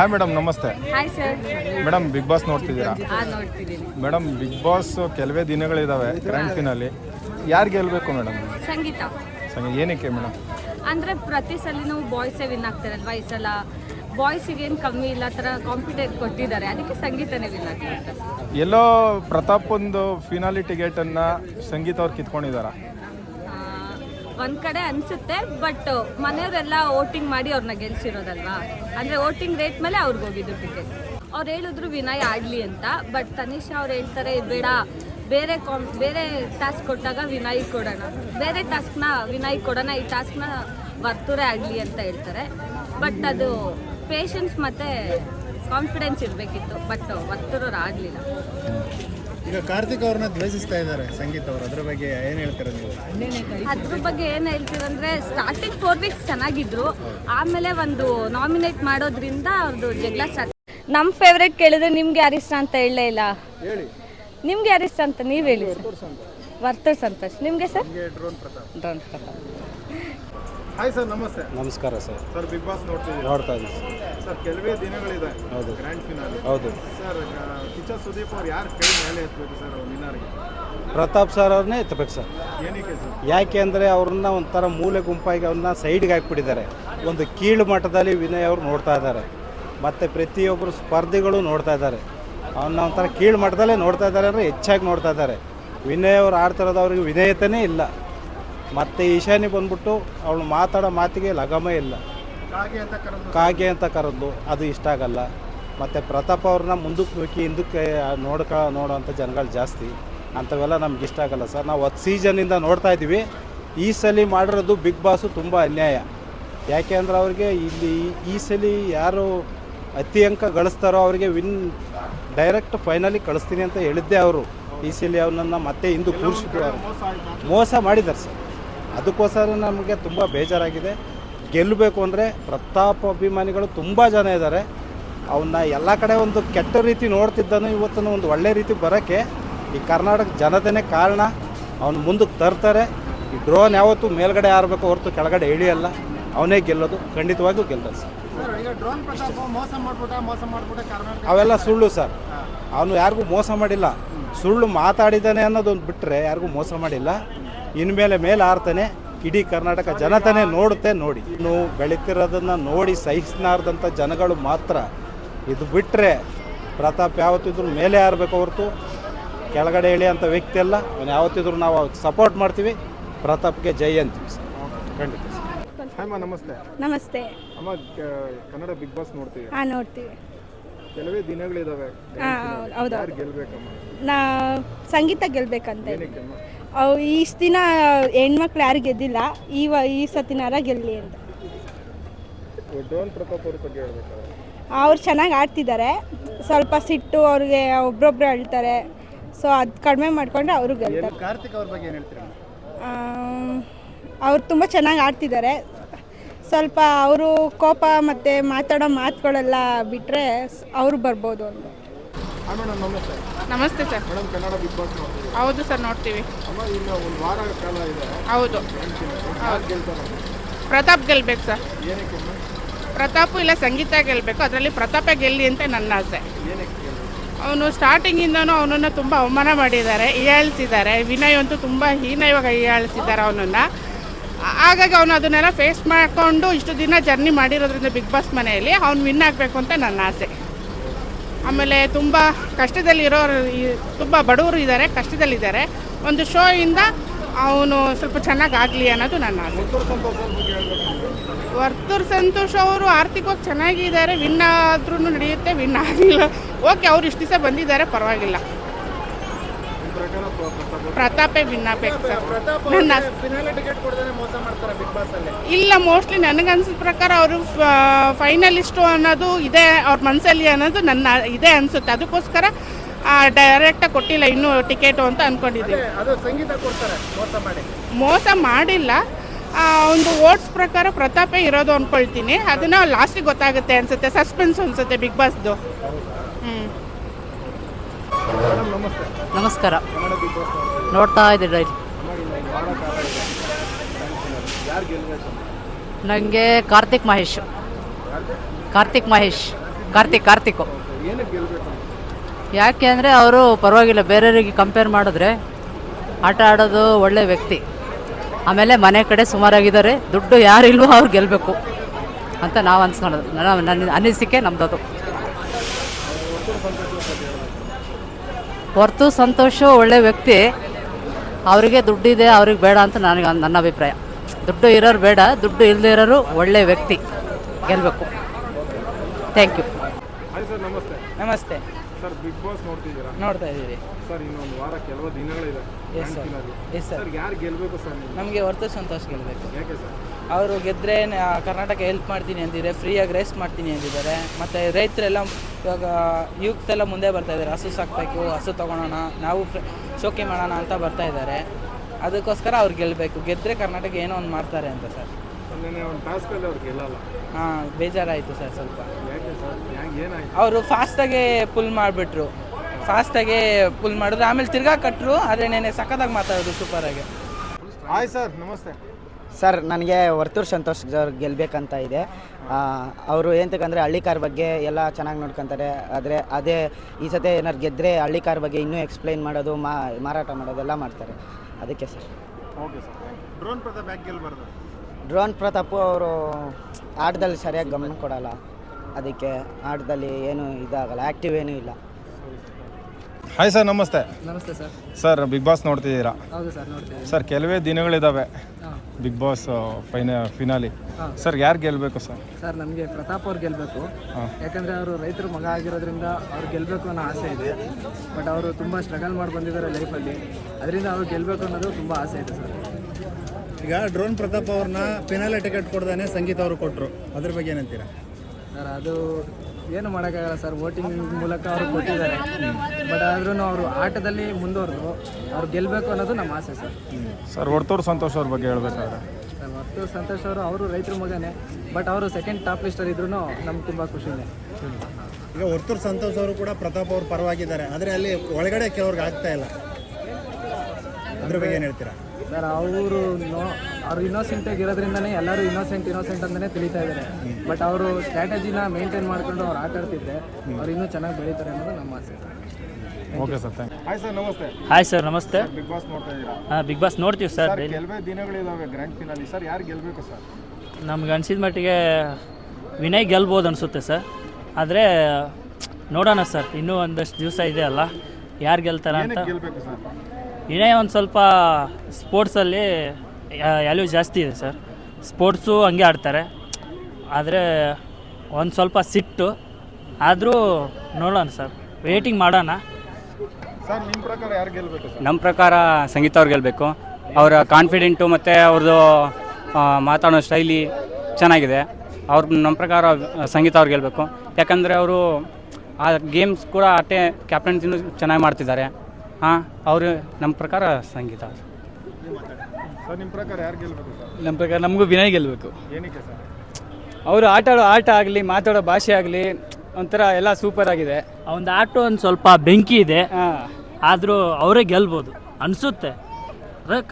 Hi madam ನಮಸ್ತೆ. Hi sir madam big boss ನೋಡ್ತಿದ್ದೀರಾ? ಹಾ ನೋಡ್ತಿದ್ದೀನಿ. ಮೇಡಮ್ ಬಿಗ್ ಬಾಸ್ ಕೆಲವೇ ದಿನಗಳಿದಾವೆ ಗ್ರ್ಯಾಂಡ್ ಫಿನಾಲಿ ಯಾರು ಗೆಲ್ಬೇಕು ಮೇಡಮ್ ಸಂಗೀತ. ಸಂಗ ಏನಕ್ಕೆ ಮೇಡಮ್ ಅಂದರೆ ಪ್ರತಿ ಸಲಿನೂ ಬಾಯ್ಸೇ ವಿನ್ ಆಗ್ತಾರಲ್ವಾ ಈ ಸಲ? ಬಾಯ್ಸಿಗೆ ಏನು ಕಮ್ಮಿ ಇಲ್ಲ ಆ ಥರ ಕಾಂಪಿಟೇಟ್ ಕೊಟ್ಟಿದ್ದಾರೆ. ಅದಕ್ಕೆ ಸಂಗೀತನೇ ವಿನ್ ಆಗ್ತಾರೆ. ಎಲ್ಲೋ ಪ್ರತಾಪ್ ಒಂದು ಫಿನಾಲಿ ಟಿಕೆಟನ್ನು ಸಂಗೀತ ಅವ್ರು ಕಿತ್ಕೊಂಡಿದಾರ? ಒಂದು ಕಡೆ ಅನಿಸುತ್ತೆ ಬಟ್ ಮನೆಯವರೆಲ್ಲ ವೋಟಿಂಗ್ ಮಾಡಿ ಅವ್ರನ್ನ ಗೆಲ್ಸಿರೋದಲ್ವಾ? ಅಂದರೆ ವೋಟಿಂಗ್ ರೇಟ್ ಮೇಲೆ ಅವ್ರಿಗೆ ಹೋಗಿದ್ದು ಟಿಕೆಟ್ ಅವ್ರು ಹೇಳಿದ್ರು ವಿನಯ್ ಆಗ್ಲಿ ಅಂತ ಬಟ್ ತನಿಷಾ ಅವ್ರು ಹೇಳ್ತಾರೆ, ಬೇಡ, ಬೇರೆ ಕಾಮ್ ಬೇರೆ ಟಾಸ್ಕ್ ಕೊಟ್ಟಾಗ ವಿನಯ್ ಕೊಡೋಣ. ಬೇರೆ ಟಾಸ್ಕ್ನ ವಿನಯ್ ಕೊಡೋಣ, ಈ ಟಾಸ್ಕ್ನ ಬರ್ತೂರೇ ಆಗಲಿ ಅಂತ ಹೇಳ್ತಾರೆ. ಬಟ್ ಅದು ಪೇಷನ್ಸ್ ಮತ್ತು ಕಾನ್ಫಿಡೆನ್ಸ್ ಇರಬೇಕಿತ್ತು ಬಟ್ ವರ್ತೂರವ್ರು ಆಗಲಿಲ್ಲ. ಈಗ ಕಾರ್ತಿಕ್ ಅವ್ರನ್ನ ದ್ವೇಷಿಸ್ತಾ ಇದ್ದಾರೆ ಸಂಗೀತ ಅವರು. ಅದ್ರ ಬಗ್ಗೆ ಏನ್ ಹೇಳ್ತೀರಾ ನೀವು? ಅದ್ರ ಬಗ್ಗೆ ಏನು ಹೇಳ್ತೀರಂದ್ರೆ ಸ್ಟಾರ್ಟಿಂಗ್ ಫೋರ್ ವೀಕ್ಸ್ ಚೆನ್ನಾಗಿದ್ರು. ಆಮೇಲೆ ಒಂದು ನಾಮಿನೇಟ್ ಮಾಡೋದ್ರಿಂದ ಅವ್ರದ್ದು ಜಗಳ ಸ್ಟಾರ್ಟ್ ನಮ್ಮ ಫೇವ್ರೇಟ್ ಕೇಳಿದ್ರೆ ನಿಮ್ಗೆ ಯಾರು ಇಷ್ಟ ಅಂತ ಹೇಳಲೇ ಇಲ್ಲ. ಹೇಳಿ. ನಿಮ್ಗೆ ಯಾರು ಇಷ್ಟ ಅಂತ ನೀವು ಹೇಳಿ ಸರ್. ವರ್ತೂರ್ ಸಂತೋಷ್. ನಿಮಗೆ sir? Drone Prathap. Drone Prathap. Hi sir ನಮಸ್ತೆ ನಮಸ್ಕಾರ ಸರ್ ಸರ್ ಬಿಗ್ ಬಾಸ್ ನೋಡ್ತಿದ್ದೀರಾ ನೋಡ್ತಾ ಇದ್ದೀವಿ ಸರ್ ಕೆಲವೇ ದಿನಗಳಿದೆ ಹೌದು. ಗ್ರ್ಯಾಂಡ್ ಫಿನಾಲಿ ಹೌದು. ಸರ್ ಕಿಚನ್ ಸುದೀಪ್ ಅವ್ರು ಯಾರು ಕೈ ಮೇಲೆ ಎತ್ತಬೇಕು ಸರ್ ವಿನ್ನರ್ಗೆ? ಪ್ರತಾಪ್ ಸರ್ ಅವ್ರನ್ನೇ ಎತ್ತಬೇಕು ಸರ್ ಏನಕ್ಕೆ ಸರ್ ಯಾಕೆ ಅಂದರೆ ಅವ್ರನ್ನ ಒಂಥರ ಮೂಲೆ ಗುಂಪಾಗಿ ಅವ್ರನ್ನ ಸೈಡ್ಗೆ ಹಾಕ್ಬಿಟ್ಟಿದ್ದಾರೆ. ಒಂದು ಕೀಳು ಮಟ್ಟದಲ್ಲಿ ವಿನಯ್ ಅವರು ನೋಡ್ತಾ ಇದ್ದಾರೆ. ಮತ್ತು ಪ್ರತಿಯೊಬ್ಬರು ಸ್ಪರ್ಧಿಗಳು ನೋಡ್ತಾ ಇದ್ದಾರೆ. ಅವನ್ನ ಒಂಥರ ಕೀಳು ಮಟ್ಟದಲ್ಲೇ ನೋಡ್ತಾ ಇದ್ದಾರೆ ಅಂದರೆ ಹೆಚ್ಚಾಗಿ ನೋಡ್ತಾ ಇದ್ದಾರೆ. ವಿನಯ್ ಅವ್ರು ಆಡ್ತಿರೋದು ಅವ್ರಿಗೆ ವಿನಯತೆಯೇ ಇಲ್ಲ. ಮತ್ತು ಈಶಾನ್ಯ ಬಂದ್ಬಿಟ್ಟು ಅವಳು ಮಾತಾಡೋ ಮಾತಿಗೆ ಲಗಮ ಇಲ್ಲ. ಕಾಗೆ ಅಂತ ಕರೆದು ಅದು ಇಷ್ಟ ಆಗಲ್ಲ. ಮತ್ತು ಪ್ರತಾಪ್ ಅವ್ರನ್ನ ಮುಂದಕ್ಕೆ ಹೋಗಿ ಹಿಂದಕ್ಕೆ ನೋಡ್ಕ ನೋಡೋವಂಥ ಜನಗಳು ಜಾಸ್ತಿ. ಅಂಥವೆಲ್ಲ ನಮ್ಗೆ ಇಷ್ಟ ಆಗಲ್ಲ ಸರ್. ನಾವು ಹತ್ತು ಸೀಸನಿಂದ ನೋಡ್ತಾ ಇದ್ದೀವಿ. ಈ ಸಲ ಮಾಡಿರೋದು ಬಿಗ್ ಬಾಸು ತುಂಬ ಅನ್ಯಾಯ. ಯಾಕೆ ಅಂದ್ರೆ ಅವ್ರಿಗೆ ಇಲ್ಲಿ ಈ ಸಲ ಯಾರು ಅತಿ ಅಂಕ ಗಳಿಸ್ತಾರೋ ಅವರಿಗೆ ವಿನ್ ಡೈರೆಕ್ಟ್ ಫೈನಲಿ ಕಳಿಸ್ತೀನಿ ಅಂತ ಹೇಳಿದ್ದೆ ಅವರು. ಈ ಸಲ ಅವನನ್ನು ಮತ್ತೆ ಹಿಂದೂ ಕೂರಿಸಿದ್ರು ಮೋಸ ಮಾಡಿದ್ದಾರೆ ಸರ್. ಅದಕ್ಕೋಸ್ಕರ ನಮಗೆ ತುಂಬ ಬೇಜಾರಾಗಿದೆ. ಗೆಲ್ಲಬೇಕು ಅಂದರೆ ಪ್ರತಾಪ್ ಅಭಿಮಾನಿಗಳು ತುಂಬ ಜನ ಇದ್ದಾರೆ. ಅವನ್ನ ಎಲ್ಲ ಕಡೆ ಒಂದು ಕೆಟ್ಟ ರೀತಿ ನೋಡ್ತಿದ್ದನು ಇವತ್ತನ್ನು ಒಂದು ಒಳ್ಳೆ ರೀತಿ ಬರೋಕ್ಕೆ ಈ ಕರ್ನಾಟಕ ಜನತೆನೇ ಕಾರಣ. ಅವನು ಮುಂದಕ್ಕೆ ತರ್ತಾರೆ. ಈ ಡ್ರೋನ್ ಯಾವತ್ತೂ ಮೇಲ್ಗಡೆ ಆರಬೇಕು ಹೊರತು ಕೆಳಗಡೆ ಇಳಿಯಲ್ಲ. ಅವನೇ ಗೆಲ್ಲೋದು ಖಂಡಿತವಾಗಿಯೂ ಗೆಲ್ಲೋದು ಸರ್. ಅವೆಲ್ಲ ಸುಳ್ಳು ಸರ್. ಅವನು ಯಾರಿಗೂ ಮೋಸ ಮಾಡಿಲ್ಲ. ಸುಳ್ಳು ಮಾತಾಡಿದ್ದಾನೆ ಅನ್ನೋದೊಂದು ಬಿಟ್ಟರೆ ಯಾರಿಗೂ ಮೋಸ ಮಾಡಿಲ್ಲ. ಇನ್ಮೇಲೆ ಮೇಲೆ ಆರ್ತಾನೆ ಇಡೀ ಕರ್ನಾಟಕ ಜನತನೇ ನೋಡುತ್ತೆ ನೋಡಿ. ಇನ್ನು ಬೆಳೀತಿರೋದನ್ನು ನೋಡಿ ಸಹಿಸ್ನಾರ್ದಂಥ ಜನಗಳು ಮಾತ್ರ ಇದು ಬಿಟ್ಟರೆ ಪ್ರತಾಪ್ ಯಾವತ್ತಿದ್ರು ಮೇಲೆ ಆರಬೇಕು ಹೊರತು. ಕೆಳಗಡೆ ಇಳಿಯೋಂಥ ವ್ಯಕ್ತಿ ಅಲ್ಲ ಅವನು ಯಾವತ್ತಿದ್ರು ನಾವು ಸಪೋರ್ಟ್ ಮಾಡ್ತೀವಿ. ಪ್ರತಾಪ್ಗೆ ಜೈ ಅಂತೀವಿ ಸರ್. ಖಂಡಿತ ಸರ್. ಹಾಯ್ ಅಮ್ಮ ನಮಸ್ತೆ. ನಮಸ್ತೆ. ಅಮ್ಮ ಕನ್ನಡ ಬಿಗ್ ಬಾಸ್ ನೋಡ್ತೀವಿ. ಹಾಂ ನೋಡ್ತೀವಿ. ಕೆಲವೇ ದಿನಗಳಿದಾವೆ. ಹಾಂ ಹೌದು ಗೆಲ್ಬೇಕಮ್ಮ? ನಾ ಸಂಗೀತ ಗೆಲ್ಬೇಕಂತ ಇಷ್ಟು ದಿನ ಹೆಣ್ಮಕ್ಳು ಯಾರು ಗೆದ್ದಿಲ್ಲ ಈ ಈ ಸತಿನಾರ ಗೆಲ್ಲಿ ಅಂತ. ಅವ್ರ ಚೆನ್ನಾಗಿ ಆಡ್ತಿದ್ದಾರೆ. ಸ್ವಲ್ಪ ಸಿಟ್ಟು ಅವ್ರಿಗೆ ಒಬ್ರೊಬ್ರು ಅಳ್ತಾರೆ ಸೊ ಅದು ಕಡಿಮೆ ಮಾಡಿಕೊಂಡ್ರೆ ಅವರು ಗೆಲ್ತಾರೆ. ಕಾರ್ತಿಕ್ ಅವ್ರ ಬಗ್ಗೆ ಏನ್ ಹೇಳ್ತೀರಾ? ಅವ್ರು ತುಂಬ ಚೆನ್ನಾಗಿ ಆಡ್ತಿದ್ದಾರೆ. ಸ್ವಲ್ಪ ಅವರು ಕೋಪ ಮತ್ತು ಮಾತಾಡೋ ಮಾತುಗಳೆಲ್ಲ ಬಿಟ್ಟರೆ ಅವರು ಬರ್ಬೋದು ಅಂತ. ಮೇಡಮ್ ನಮಸ್ತೆ ನಮಸ್ತೆ sir. Madam Kannada big boss ನೋಡ್ತೀವಿ. ಹೌದು ಸರ್ ನೋಡ್ತೀವಿ. ಅಮ್ಮ ಒಂದು ವಾರ ಕಾಲ ಇದೆ. ಹೌದು. ಯಾರು ಗೆಲ್ತಾರೆ? ಪ್ರತಾಪ್ ಗೆಲ್ಬೇಕು ಸರ್. ಏನಕ್ಕೆ ಅಮ್ಮ ಪ್ರತಾಪು ಇಲ್ಲ ಸಂಗೀತ ಗೆಲ್ಬೇಕು. ಅದರಲ್ಲಿ ಪ್ರತಾಪ ಗೆಲ್ಲಿ ಅಂತ ನನ್ನ ಆಸೆ. ಏನಕ್ಕೆ ಗೆಲ್ಬೇಕು? ಅವನು ಸ್ಟಾರ್ಟಿಂಗಿಂದನೂ ಅವನನ್ನು ತುಂಬ ಅವಮಾನ ಮಾಡಿದ್ದಾರೆ ಹೀಯಾಳಿಸಿದ್ದಾರೆ. ವಿನಯ್ ಅಂತೂ ತುಂಬ ಹೀನವಾಗಿ ಹೀಯಾಳಿಸಿದ್ದಾರೆ ಅವನನ್ನು. ಹಾಗಾಗಿ ಅವನು ಅದನ್ನೆಲ್ಲ ಫೇಸ್ ಮಾಡಿಕೊಂಡು ಇಷ್ಟು ದಿನ ಜರ್ನಿ ಮಾಡಿರೋದ್ರಿಂದ ಬಿಗ್ ಬಾಸ್ ಮನೆಯಲ್ಲಿ ಅವ್ನು ವಿನ್ ಆಗಬೇಕು ಅಂತ ನನ್ನ ಆಸೆ. ಆಮೇಲೆ ತುಂಬ ಕಷ್ಟದಲ್ಲಿರೋರು ತುಂಬ ಬಡವರು ಇದ್ದಾರೆ ಕಷ್ಟದಲ್ಲಿದ್ದಾರೆ. ಒಂದು ಶೋ ಇಂದ ಅವನು ಸ್ವಲ್ಪ ಚೆನ್ನಾಗಿ ಆಗಲಿ ಅನ್ನೋದು ನನ್ನ ಆಸೆ. ವರ್ತೂರ್ ಸಂತೋಷ್ ಅವರು ಆರ್ಥಿಕವಾಗಿ ಚೆನ್ನಾಗಿದ್ದಾರೆ ವಿನ್ ಆದ್ರೂ ನಡೆಯುತ್ತೆ ವಿನ್ ಆಗಿಲ್ಲ ಓಕೆ ಅವ್ರು ಇಷ್ಟು ದಿವಸ ಬಂದಿದ್ದಾರೆ ಪರವಾಗಿಲ್ಲ. ಪ್ರತಾಪ್ ಪ್ರತಾಪೇ ವಿನ್ ಆಗ್ಬೇಕು ಸರ್ ನನ್ನ ಆಸೆ- ಫಿನಾಲೆ ಟಿಕೆಟ್ ಕೊಡ್ದೇನೆ ಮೋಸ ಮಾಡ್ತಾರೆ ಬಿಗ್ ಬಾಸ್ ಅಲ್ಲಿ. ಇಲ್ಲ ಮೋಸ್ಟ್ಲಿ ನನಗನ್ಸಿದ ಪ್ರಕಾರ ಅವರು ಫೈನಲಿಸ್ಟು ಅನ್ನೋದು ಇದೆ ಅವ್ರ ಮನಸ್ಸಲ್ಲಿ ಅನ್ನೋದು ನನ್ನ ಇದೆ ಅನ್ಸುತ್ತೆ. ಅದಕ್ಕೋಸ್ಕರ ಡೈರೆಕ್ಟಾಗಿ ಕೊಟ್ಟಿಲ್ಲ ಇನ್ನೂ ಟಿಕೆಟು ಅಂತ ಅನ್ಕೊಂಡಿದ್ದೀವಿ ಅದು ಸಂಗೀತ ಕೊಡ್ತಾರೆ ಮೋಸ ಮಾಡಿ. ಮೋಸ ಮಾಡಿಲ್ಲ. ಒಂದು ಓಟ್ಸ್ ಪ್ರಕಾರ ಪ್ರತಾಪೇ ಇರೋದು ಅಂದ್ಕೊಳ್ತೀನಿ ಅದನ್ನ ಲಾಸ್ಟಿಗೆ ಗೊತ್ತಾಗುತ್ತೆ ಅನ್ಸುತ್ತೆ ಸಸ್ಪೆನ್ಸ್ ಅನ್ಸುತ್ತೆ ಬಿಗ್ ಬಾಸ್ದು ಹ್ಞೂ ನಮಸ್ಕಾರ. ನೋಡ್ತಾ ಇದ್ದೀರಿ ಡೈಲಿ ನನಗೆ ಕಾರ್ತಿಕ್ ಮಹೇಶ್. ಕಾರ್ತಿಕ್ ಮಹೇಶ್. ಕಾರ್ತಿಕ್ ಕಾರ್ತಿಕ್. ಯಾಕೆ ಅಂದರೆ ಅವರು ಪರವಾಗಿಲ್ಲ, ಬೇರೆಯವರಿಗೆ ಕಂಪೇರ್ ಮಾಡಿದ್ರೆ ಆಟ ಆಡೋದು ಒಳ್ಳೆ ವ್ಯಕ್ತಿ. ಆಮೇಲೆ ಮನೆ ಕಡೆ ಸುಮಾರಾಗಿದ್ದಾರೆ, ದುಡ್ಡು ಯಾರಿಲ್ವೋ ಅವ್ರು ಗೆಲ್ಲಬೇಕು ಅಂತ ನಾವು ಅನ್ಸ್ಕೊಳೋದು ನನ್ನ ನನ್ನ ಅನಿಸಿಕೆ ನಮ್ಮದು ಹೊರ್ತು ಸಂತೋಷ ಒಳ್ಳೆ ವ್ಯಕ್ತಿ ಅವರಿಗೆ ದುಡ್ಡಿದೆ ಅವ್ರಿಗೆ ಬೇಡ ಅಂತ ನನಗೆ ನನ್ನ ಅಭಿಪ್ರಾಯ. ದುಡ್ಡು ಇರೋರು ಬೇಡ ದುಡ್ಡು ಇಲ್ಲದೆ ಇರೋರು ಒಳ್ಳೆ ವ್ಯಕ್ತಿ. ಗೆಲ್ಲಬೇಕು ಥ್ಯಾಂಕ್ ಯು ಹಾಯ್ ಸರ್ ನಮಸ್ತೆ. ನಮಸ್ತೆ. ಸರ್ ಬಿಗ್ ಬಾಸ್ ನೋಡ್ತಿದ್ದೀರಾ? ನೋಡ್ತಾ ಇದ್ದೀರಿ ಸರ್ ಇನ್ನೊಂದು ವಾರ ಕೆಲವು ದಿನಗಳಿದೆ. Yes sir yes sir sir ಯಾರು ಗೆಲ್ಬೇಕು ಸರ್ ನೀವು ನಮಗೆ ವರ್ತ ಸಂತೋಷ ಗೆಲ್ಲಬೇಕು ಯಾಕೆ ಸರ್? ಅವರು ಗೆದ್ದರೆ ಕರ್ನಾಟಕ ಹೆಲ್ಪ್ ಮಾಡ್ತೀನಿ ಅಂದಿದ್ದಾರೆ ಫ್ರೀಯಾಗಿ ರೈಸ್ ಮಾಡ್ತೀನಿ ಅಂದಿದ್ದಾರೆ. ಮತ್ತು ರೈತರೆಲ್ಲ ಇವಾಗ ಯೂತ್ ಎಲ್ಲ ಮುಂದೆ ಬರ್ತಾ ಇದ್ದಾರೆ. ಹಸು ಸಾಕಬೇಕು ಹಸು ತೊಗೊಳೋಣ ನಾವು ಶೋಕಿ ಮಾಡೋಣ ಅಂತ ಬರ್ತಾ ಇದ್ದಾರೆ. ಅದಕ್ಕೋಸ್ಕರ ಅವ್ರು ಗೆಲ್ಲಬೇಕು ಗೆದ್ದರೆ ಕರ್ನಾಟಕ ಏನೋ ಒಂದು ಮಾಡ್ತಾರೆ ಅಂತ ಸರ್. ಒಂದು ಟಾಸ್ಕಲ್ಲಿ ಅವ್ರು ಗೆಲ್ಲಲ್ಲ. ಹಾಂ ಬೇಜಾರಾಯಿತು ಸರ್ ಸ್ವಲ್ಪ ಯಾಕೆ ಸರ್ ಯಾಕೆ ಏನಾಯ್ತು ಅವರು ಫಾಸ್ಟಾಗೆ ಪುಲ್ ಮಾಡಿಬಿಟ್ರು. ಫಾಸ್ಟಾಗೆ ಪುಲ್ ಮಾಡಿದ್ರು. ಆಮೇಲೆ ತಿರ್ಗಾ ಕಟ್ಟರು ಆದರೆ ನೆನೆ ಸಖತ್ತಾಗಿ ಮಾತಾಡೋದು ಸೂಪರಾಗಿ ಹಾಯ್ ಸರ್ ನಮಸ್ತೆ. ಸರ್ ನನಗೆ ವರ್ತೂರ್ ಸಂತೋಷ್ ಅವ್ರು ಗೆಲ್ಲಬೇಕಂತ ಇದೆ. ಅವರು ಏನಂತಕ್ಕಂದರೆ ಹಳ್ಳಿಕಾರ್ ಬಗ್ಗೆ ಎಲ್ಲ ಚೆನ್ನಾಗಿ ನೋಡ್ಕೊತಾರೆ. ಆದರೆ ಅದೇ ಈ ಸತಿ ಏನಾರು ಗೆದ್ದರೆ ಹಳ್ಳಿಕಾರ್ ಬಗ್ಗೆ ಇನ್ನೂ ಎಕ್ಸ್ಪ್ಲೈನ್ ಮಾಡೋದು ಮಾ ಮಾರಾಟ ಮಾಡೋದೆಲ್ಲ ಮಾಡ್ತಾರೆ. ಅದಕ್ಕೆ sir. Okay sir drone Prathap drone Prathap ಅವರು ಆಟದಲ್ಲಿ ಸರಿಯಾಗಿ ಗಮನ ಕೊಡಲ್ಲ. ಅದಕ್ಕೆ ಆಟದಲ್ಲಿ ಏನು ಇದಾಗಲ್ಲ ಆ್ಯಕ್ಟಿವ್ ಏನೂ ಇಲ್ಲ. ಹಾಯ್ ಸರ್ ನಮಸ್ತೆ. ನಮಸ್ತೆ ಸರ್ ಸರ್ ಬಿಗ್ ಬಾಸ್ ನೋಡ್ತಿದ್ದೀರಾ? ಹೌದು ಸರ್ ನೋಡ್ತೀವಿ ಸರ್ ಕೆಲವೇ ದಿನಗಳಿದ್ದಾವೆ ಬಿಗ್ ಬಾಸ್ ಫೈನ ಫಿನಾಲಿ ಸರ್ ಯಾರು ಗೆಲ್ಲಬೇಕು ಸರ್ ಸರ್ ನಮಗೆ ಪ್ರತಾಪ್ ಅವ್ರು ಗೆಲ್ಲಬೇಕು. ಯಾಕಂದರೆ ಅವರು ರೈತರ ಮಗ ಆಗಿರೋದ್ರಿಂದ ಅವ್ರು ಗೆಲ್ಲಬೇಕು ಅನ್ನೋ ಆಸೆ ಇದೆ. ಬಟ್ ಅವರು ತುಂಬ ಸ್ಟ್ರಗಲ್ ಮಾಡಿ ಬಂದಿದ್ದಾರೆ ಲೈಫಲ್ಲಿ ಅದರಿಂದ ಅವ್ರು ಗೆಲ್ಲಬೇಕು ಅನ್ನೋದು ತುಂಬ ಆಸೆ ಇದೆ ಸರ್ ಈಗ ಡ್ರೋನ್ ಪ್ರತಾಪ್ ಅವ್ರನ್ನ ಫಿನಾಲೆ ಟಿಕೆಟ್ ಕೊಡ್ದಾನೆ ಸಂಗೀತ ಅವರು ಕೊಟ್ಟರು ಅದ್ರ ಬಗ್ಗೆ ಏನಂತೀರಾ? ಸರ್ ಅದು ಏನು ಮಾಡೋಕ್ಕಾಗಲ್ಲ ಸರ್ ವೋಟಿಂಗ್ ಮೂಲಕ ಅವರು ಕೊಟ್ಟಿದ್ದಾರೆ. ಬಟ್ ಆದ್ರೂ ಅವರು ಆಟದಲ್ಲಿ ಮುಂದುವರೆದು ಅವ್ರು ಗೆಲ್ಲಬೇಕು ಅನ್ನೋದು ನಮ್ಮ ಆಸೆ ಸರ್. ಸರ್ ಹೊರ್ತೂರು ಸಂತೋಷ್ ಅವ್ರ ಬಗ್ಗೆ ಹೇಳ್ಬೇಕಾದ್ರೆ? ಸರ್ ಮತ್ತು ಸಂತೋಷ್ ಅವರು ಅವರು ರೈತರ ಮಗನೇ ಬಟ್ ಅವರು ಸೆಕೆಂಡ್ ಟಾಪ್ ಲಿಸ್ಟಲ್ಲಿ ಇದ್ರೂ ನಮ್ಗೆ ತುಂಬ ಖುಷಿ ಇದೆ ಈಗ ವರ್ತೂರ್ ಸಂತೋಷ್ ಅವರು ಕೂಡ ಪ್ರತಾಪ್ ಅವ್ರು ಪರವಾಗಿದ್ದಾರೆ. ಆದರೆ ಅಲ್ಲಿ ಒಳಗಡೆ ಕೆಲವ್ರಿಗೆ ಆಗ್ತಾ ಇಲ್ಲ. ಅದ್ರ ಬಗ್ಗೆ ಏನು ಹೇಳ್ತೀರಾ? ಸರ್ ಅವರು ಅವರು ಅವ್ರು ಇನ್ನೋಸೆಂಟ್ ಇರೋದ್ರಿಂದನೇ ಎಲ್ಲರೂ ಇನ್ನೋಸೆಂಟ್ ಇನ್ನೋಸೆಂಟ್ ಅಂತಲೇ ತಿಳಿತಾ ಇದ್ದಾರೆ. ಬಟ್ ಅವರು ಸ್ಟ್ರಾಟಜಿನ ಮೇಂಟೈನ್ ಮಾಡ್ಕೊಂಡು ಅವ್ರು ಆಟ ಆಡ್ತಿದ್ದೆ ಅವ್ರು ಇನ್ನೂ ಚೆನ್ನಾಗಿ ಬೆಳೀತಾರೆ ಅನ್ನೋದು ನಮ್ಮ ಆಸೆ. Okay sir thank hi sir ನಮಸ್ತೆ. ಹಾಯ್ ಸರ್ ನಮಸ್ತೆ. ಬಿಗ್ ಬಾಸ್ ನೋಡ್ತಾ ಇದ್ದೀರಾ? ಹಾಂ ಬಿಗ್ ಬಾಸ್ ನೋಡ್ತೀವಿ ಸರ್ ಸರ್ ಕೆಲವೇ ದಿನಗಳಿದಾವೆ ಗ್ರ್ಯಾಂಡ್ ಫಿನಾಲಿ ಸರ್ ಯಾರು ಗೆಲ್ಲಬೇಕು ಸರ್ ನಮ್ಗೆ ಅನ್ಸಿದ ಮಟ್ಟಿಗೆ ವಿನಯ್ ಗೆಲ್ಬೋದು ಅನಿಸುತ್ತೆ ಸರ್ ಆದರೆ ನೋಡೋಣ ಸರ್ ಇನ್ನೂ ಒಂದಷ್ಟು ದಿವಸ ಇದೆ ಅಲ್ಲ. ಯಾರು ಗೆಲ್ತಾರ ಅಂತ. ವಿನಯ್ ಒಂದು ಸ್ವಲ್ಪ ಸ್ಪೋರ್ಟ್ಸಲ್ಲಿ ವ್ಯಾಲ್ಯೂ ಜಾಸ್ತಿ ಇದೆ ಸರ್ ಸ್ಪೋರ್ಟ್ಸು ಹಂಗೆ ಆಡ್ತಾರೆ. ಆದರೆ ಒಂದು ಸ್ವಲ್ಪ ಸಿಟ್ಟು. ಆದರೂ ನೋಡೋಣ ಸರ್ ವೇಟಿಂಗ್ ಮಾಡೋಣ. ಸರ್ ನಿಮ್ಮ ಪ್ರಕಾರ ಯಾರು ಗೆಲ್ಲಬೇಕು ಸರ್ ನಮ್ಮ ಪ್ರಕಾರ ಸಂಗೀತ ಅವ್ರು ಗೆಲ್ಲಬೇಕು ಅವರ ಕಾನ್ಫಿಡೆಂಟು ಮತ್ತು ಅವ್ರದ್ದು ಮಾತಾಡೋ ಶೈಲಿ ಚೆನ್ನಾಗಿದೆ. ಅವ್ರ ನಮ್ಮ ಪ್ರಕಾರ ಸಂಗೀತ ಅವ್ರು ಗೆಲ್ಲಬೇಕು ಯಾಕಂದರೆ ಅವರು ಆ ಗೇಮ್ಸ್ ಕೂಡ ಅಟ್ಟೆ ಕ್ಯಾಪ್ಟನ್ಸಿನೂ ಚೆನ್ನಾಗಿ ಮಾಡ್ತಿದ್ದಾರೆ. ಹಾಂ ಅವರು ನಮ್ಮ ಪ್ರಕಾರ ಸಂಗೀತ. ಸರ್ ನಿಮ್ಮ ಪ್ರಕಾರ ಯಾರು ಗೆಲ್ಲಬೇಕು ಸರ್? ನಮ್ಮ ಪ್ರಕಾರ ನಮಗೂ ವಿನಯ್ ಗೆಲ್ಲಬೇಕು ಏನಕ್ಕೆ ಸರ್? ಅವರು ಆಟ ಆಡೋ ಆಟ ಆಗಲಿ ಮಾತಾಡೋ ಭಾಷೆ ಆಗಲಿ ಒಂಥರ ಎಲ್ಲ ಸೂಪರ್ ಆಗಿದೆ. ಒಂದು ಆಟೋ ಒಂದು ಸ್ವಲ್ಪ ಬೆಂಕಿ ಇದೆ. ಆದರೂ ಅವರೇ ಗೆಲ್ಬೋದು. ಅನಿಸುತ್ತೆ.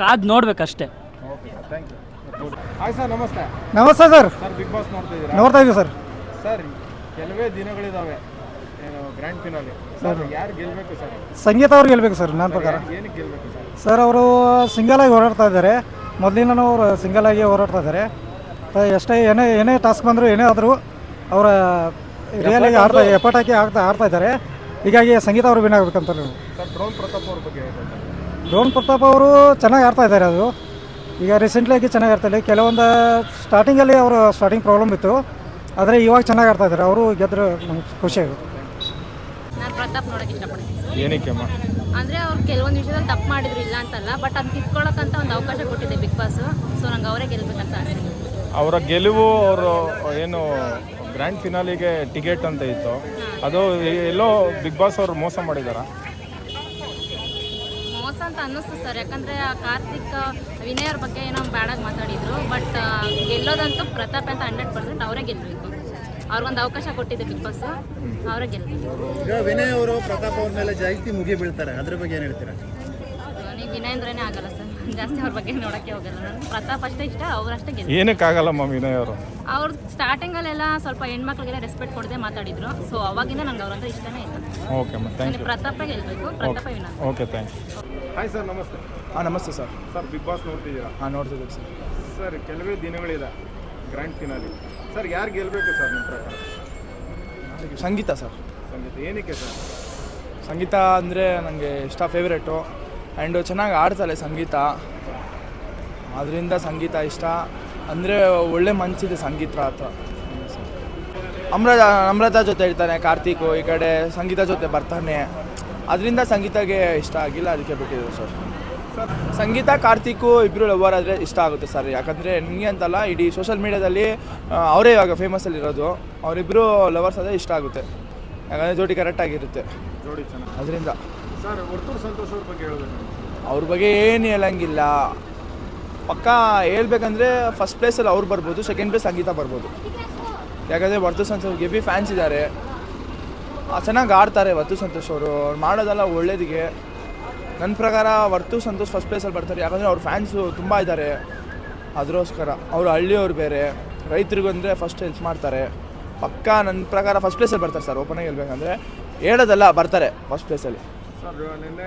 ಕಾದು ನೋಡ್ಬೇಕಷ್ಟೇ. Okay sir thank you hi sir ನಮಸ್ತೆ. ನಮಸ್ತೆ ಸರ್ ಸರ್ ಬಿಗ್ ಬಾಸ್ ನೋಡ್ತಾ ಇದ್ದೀರಾ? ನೋಡ್ತಾ ಇದ್ದೀವಿ ಸರ್ ಸರ್ ಕೆಲವೇ ದಿನಗಳಿದ್ದಾವೆ ಗ್ರ್ಯಾಂಡ್ ಫಿನಾಲೆ ಸರ್. ಯಾರು ಗೆಲ್ಲಬೇಕು ಸರ್? ಸಂಗೀತ ಅವ್ರು ಗೆಲ್ಬೇಕು ಸರ್ ನನ್ನ ಪ್ರಕಾರ. ಏನಕ್ಕೆ ಗೆಲ್ಲಬೇಕು ಸರ್? ಸರ್ ಅವರು ಸಿಂಗಲ್ ಆಗಿ ಹೋರಾಡ್ತಾ ಇದ್ದಾರೆ. ಮೊದಲಿಂದನೂ ಅವರು ಸಿಂಗಲ್ ಆಗಿ ಹೋರಾಡ್ತಾ ಇದ್ದಾರೆ. ಎಷ್ಟೇ ಏನೇ ಏನೇ ಟಾಸ್ಕ್ ಬಂದರೂ ಏನೇ ಆದರೂ ಅವರ ರಿಯಲ್ ಆಗಿ ಆಡ್ತಾ ಎಫರ್ಟ್ ಹಾಕಿ ಆಗ್ತಾ ಆಡ್ತಾ ಇದ್ದಾರೆ. ಹೀಗಾಗಿ ಸಂಗೀತ ಅವರು ವಿನ್ ಆಗ್ಬೇಕಂತ ನೀವು ಸರ್ ಡ್ರೋನ್ ಪ್ರತಾಪ್ ಅವ್ರ ಬಗ್ಗೆ ಡ್ರೋನ್ ಪ್ರತಾಪ್ ಅವರು ಚೆನ್ನಾಗಿ ಆಡ್ತಾ ಇದ್ದಾರೆ ಅದು. ಈಗ ರೀಸೆಂಟ್ಲಾಗಿ ಚೆನ್ನಾಗಿ ಆಡ್ತಾ ಇಲ್ಲ ಕೆಲವೊಂದು ಸ್ಟಾರ್ಟಿಂಗಲ್ಲಿ ಅವರು ಸ್ಟಾರ್ಟಿಂಗ್ ಪ್ರಾಬ್ಲಮ್ ಇತ್ತು. ಆದರೆ ಇವಾಗ ಚೆನ್ನಾಗಿ ಆಡ್ತಾ ಇದ್ದಾರೆ. ಅವರು ಗೆದ್ದರು ನಮ್ಗೆ ಖುಷಿ ಆಗುತ್ತೆ. ನಾನು ಪ್ರತಾಪ್ ನೋಡೋಕೆ ಇಷ್ಟಪಡ್ತೀನಿ. ಏನಕ್ಕೆ ಅಮ್ಮ? ಅಂದರೆ ಅವ್ರು ಕೆಲವೊಂದು ವಿಷಯದಲ್ಲಿ ತಪ್ಪು ಮಾಡಿದ್ರು ಇಲ್ಲ ಅಂತಲ್ಲ ಬಟ್ ಅದು ಕಿತ್ಕೊಳ್ಳೋಕ್ಕಂತ ಒಂದು ಅವಕಾಶ ಕೊಟ್ಟಿದೆ ಬಿಗ್ ಬಾಸ್ ಸೊ ನಂಗೆ ಅವರೇ ಗೆಲ್ಬೇಕಂತ ಆಸೆ. ಅವರ ಗೆಲುವು ಅವರು ಏನು ಗ್ರ್ಯಾಂಡ್ ಫಿನಾಲಿಗೆ ಟಿಕೆಟ್ ಅಂತ ಇತ್ತು. ಅದು ಎಲ್ಲೋ ಬಿಗ್ ಬಾಸ್ ಅವರು ಮೋಸ ಮಾಡಿದಾರ? ಮೋಸ ಅಂತ ಅನ್ನಿಸ್ತು ಸರ್ ಯಾಕಂದರೆ ಆ ಕಾರ್ತಿಕ್ ವಿನಯ್ ಅವ್ರ ಬಗ್ಗೆ ಏನೋ ಬ್ಯಾಡಾಗಿ ಮಾತಾಡಿದ್ರು ಬಟ್ ಗೆಲ್ಲೋದಂತೂ ಪ್ರತಾಪ್ ಅಂತ ಹಂಡ್ರೆಡ್ ಪರ್ಸೆಂಟ್ ಅವರೇ ಗೆಲ್ಲಬೇಕು ಅವ್ರಿಗೊಂದು ಅವಕಾಶ ಕೊಟ್ಟಿದೆ ಬಿಗ್ ಬಾಸ್. ಅವರ ಗೆಲ್ಲ ವಿನಯ್ ಅವರು ಪ್ರತಾಪ್ ಅವ್ರ ಮೇಲೆ ಜಾಸ್ತಿ ಮುಗಿ ಬೀಳ್ತಾರೆ. ಅದ್ರ ಬಗ್ಗೆ ಏನು ಹೇಳ್ತೀರಾ? ನನಗೆ ನನಗೆ ವಿನಯ್ ಅಂದ್ರೇ ಆಗಲ್ಲ ಸರ್. ಜಾಸ್ತಿ ಅವ್ರ ಬಗ್ಗೆ ನೋಡಕ್ಕೆ ಹೋಗಲ್ಲ. ನಾನು ಪ್ರತಾಪ್ ಅಷ್ಟೇ ಇಷ್ಟ ಅವರಷ್ಟೇ ಆಗಲ್ಲ ಏನಕ್ಕಾಗಲ್ಲಮ್ಮ ವಿನಯ್ ಅವರು? ಅವ್ರು ಸ್ಟಾರ್ಟಿಂಗಲ್ಲೆಲ್ಲ ಸ್ವಲ್ಪ ಹೆಣ್ಮಕ್ಳಿಗೆಲ್ಲ ರೆಸ್ಪೆಕ್ಟ್ ಕೊಡದೆ ಮಾತಾಡಿದ್ರು. ಸೊ ಅವಾಗಿಂದ ನಂಗೆ ಅವ್ರಂದ್ರೆ ಇಷ್ಟನೇ ಇಲ್ಲ. ಓಕೆ ಅಮ್ಮ ಥ್ಯಾಂಕ್ ಹೇಳಬೇಕು ಯು ಪ್ರತಾಪ ಗೆಲ್ಲಬೇಕು Prathap Vinay. Okay thank you hi sir ನಮಸ್ತೆ. ಹಾಂ ನಮಸ್ತೆ ಸರ್ ಸರ್ ಬಿಗ್ ಬಾಸ್ ನೋಡ್ತಿದ್ದೀರಾ? ಹಾಂ ನೋಡ್ತಿದ್ದೀವಿ ಸರ್ ಸರ್ ಕೆಲವೇ ದಿನಗಳಿದೆ. ಗ್ರ್ಯಾಂಡ್ ಫಿನಾಲಿ ಸರ್ ಯಾರು ಗೆಲ್ಲಬೇಕು ಸರ್ ನಿಮ್ಮ ಪ್ರಕಾರ? ಸಂಗೀತ ಸರ್. ಸಂಗೀತ ಏನಕ್ಕೆ ಸರ್? ಸಂಗೀತ ಅಂದರೆ ನನಗೆ ಇಷ್ಟ ಫೇವ್ರೇಟು ಆ್ಯಂಡ್ ಚೆನ್ನಾಗಿ ಆಡ್ತಾರೆ ಸಂಗೀತ. ಅದರಿಂದ ಸಂಗೀತ ಇಷ್ಟ. ಅಂದರೆ ಒಳ್ಳೆ ಮನಸ್ಸಿದೆ ಸಂಗೀತ ಹತ್ರ ಅಮೃತ ಅಮೃತ ಜೊತೆ ಇರ್ತಾನೆ ಕಾರ್ತಿಕ್ ಈ ಕಡೆ ಸಂಗೀತ ಜೊತೆ ಬರ್ತಾನೆ. ಅದರಿಂದ ಸಂಗೀತಗೆ ಇಷ್ಟ ಆಗಿಲ್ಲ ಅದಕ್ಕೆ ಬಿಟ್ಟಿದ್ದು ಸರ್ ಸರ್. ಸಂಗೀತ ಕಾರ್ತಿಕ್ಕು ಇಬ್ಬರು ಲವರ್ ಆದರೆ ಇಷ್ಟ ಆಗುತ್ತೆ ಸರ್ ಯಾಕಂದರೆ ನನಗೆ ಅಂತಲ್ಲ ಇಡೀ ಸೋಷಲ್ ಮೀಡ್ಯಾದಲ್ಲಿ ಅವರೇ ಇವಾಗ ಫೇಮಸಲ್ಲಿರೋದು ಅವರಿಬ್ಬರು ಲವರ್ಸ್ ಆದರೆ ಇಷ್ಟ ಆಗುತ್ತೆ. ಯಾಕಂದರೆ ಜೋಡಿ ಕರೆಕ್ಟಾಗಿರುತ್ತೆ ಜೋಡಿ ಅದರಿಂದ. ಸರ್ ಸಂತೋಷ್ ಅವ್ರ ಬಗ್ಗೆ ಹೇಳಬೇಕು ಅವ್ರ ಬಗ್ಗೆ ಏನು ಹೇಳಂಗಿಲ್ಲ. ಪಕ್ಕ ಹೇಳ್ಬೇಕಂದ್ರೆ ಫಸ್ಟ್ ಪ್ಲೇಸಲ್ಲಿ ಅವ್ರು ಬರ್ಬೋದು ಸೆಕೆಂಡ್ ಪ್ಲೇಸ್ ಸಂಗೀತ ಬರ್ಬೋದು. ಯಾಕಂದರೆ ವರ್ತು ಸಂತೋಷ್ ಗೆಬಿ ಫ್ಯಾನ್ಸ್ ಇದ್ದಾರೆ ಚೆನ್ನಾಗಿ ಆಡ್ತಾರೆ ವರ್ತು ಸಂತೋಷ್ ಅವರು. ಅವ್ರು ಮಾಡೋದೆಲ್ಲ ಒಳ್ಳೇದಿಗೆ. ನನ್ನ ಪ್ರಕಾರ ವರ್ತು ಸಂತೋಷ್ ಫಸ್ಟ್ ಪ್ಲೇಸಲ್ಲಿ ಬರ್ತಾರೆ. ಯಾಕಂದರೆ ಅವ್ರ ಫ್ಯಾನ್ಸು ತುಂಬ ಇದ್ದಾರೆ ಅದರೋಸ್ಕರ ಅವರು ಹಳ್ಳಿಯವ್ರು ಬೇರೆ. ರೈತರಿಗೂ ಅಂದರೆ ಫಸ್ಟ್ ಹೆಲ್ಪ್ ಮಾಡ್ತಾರೆ. ಪಕ್ಕ ನನ್ನ ಪ್ರಕಾರ ಫಸ್ಟ್ ಪ್ಲೇಸಲ್ಲಿ ಬರ್ತಾರೆ ಸರ್ ಓಪನಾಗಿ ಹೇಳ್ಬೇಕಂದ್ರೆ ಹೇಳೋದಲ್ಲ, ಬರ್ತಾರೆ ಫಸ್ಟ್ ಪ್ಲೇಸಲ್ಲಿ ಸರ್ ನಿನ್ನೆ